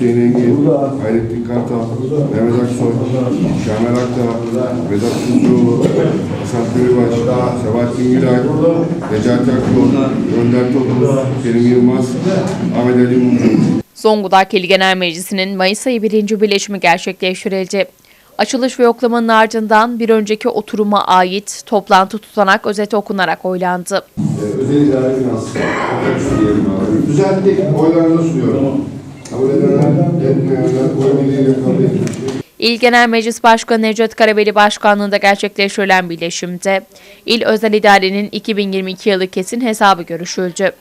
Hüseyin Engin, Hayrettin Kartal, Mehmet Aksoy, Şamer Akdağ, Vedat Tuzcuoğlu, Hasan Kırıbaş, Sebahattin Gülay, Necati Akbol, Önder Topuz, Kerim Yılmaz, Ahmet Ali Mumcu. Zonguldak İl Genel Meclisi'nin Mayıs ayı birinci birleşimi gerçekleştirildi. Açılış ve yoklamanın ardından bir önceki oturuma ait toplantı tutanak özeti okunarak oylandı. Ee, Özel idare finans. diyelim abi. Düzelttik. Oylarınıza sunuyorum. İl Genel Meclis Başkanı Necdet Karabeli Başkanlığı'nda gerçekleştirilen birleşimde İl Özel İdare'nin 2022 yılı kesin hesabı görüşüldü.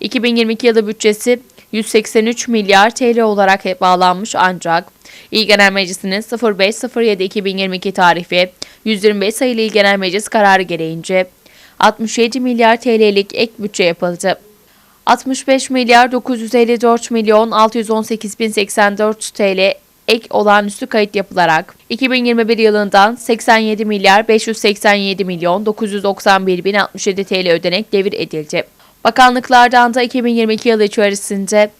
2022 yılı bütçesi 183 milyar TL olarak hep bağlanmış ancak İl Genel Meclisi'nin 05.07.2022 tarifi 125 sayılı İl Genel Meclis kararı gereğince 67 milyar TL'lik ek bütçe yapıldı. 65 milyar 954 milyon 618 bin 84 TL ek olağanüstü kayıt yapılarak 2021 yılından 87 milyar 587 milyon 991 bin 67 TL ödenek devir edildi. Bakanlıklardan da 2022 yılı içerisinde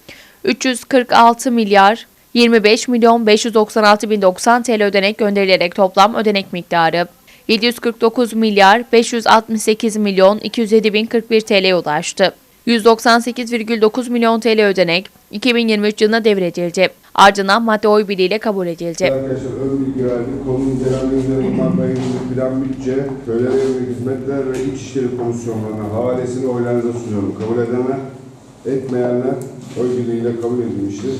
346 milyar 25 milyon 596 bin 90 TL ödenek gönderilerek toplam ödenek miktarı 749 milyar 568 milyon 207 bin 41 TL'ye ulaştı. 198,9 milyon TL ödenek 2023 yılına devredildi. Ardından madde oy birliğiyle kabul edildi. Arkadaşlar ön bilgi verdik. Konunun incelenmesine bundan yıllık plan bütçe, köylere yönelik hizmetler ve İçişleri Komisyonlarına havalesini oylarınıza sunuyorum. Kabul edenler, etmeyenler oy birliğiyle kabul edilmiştir.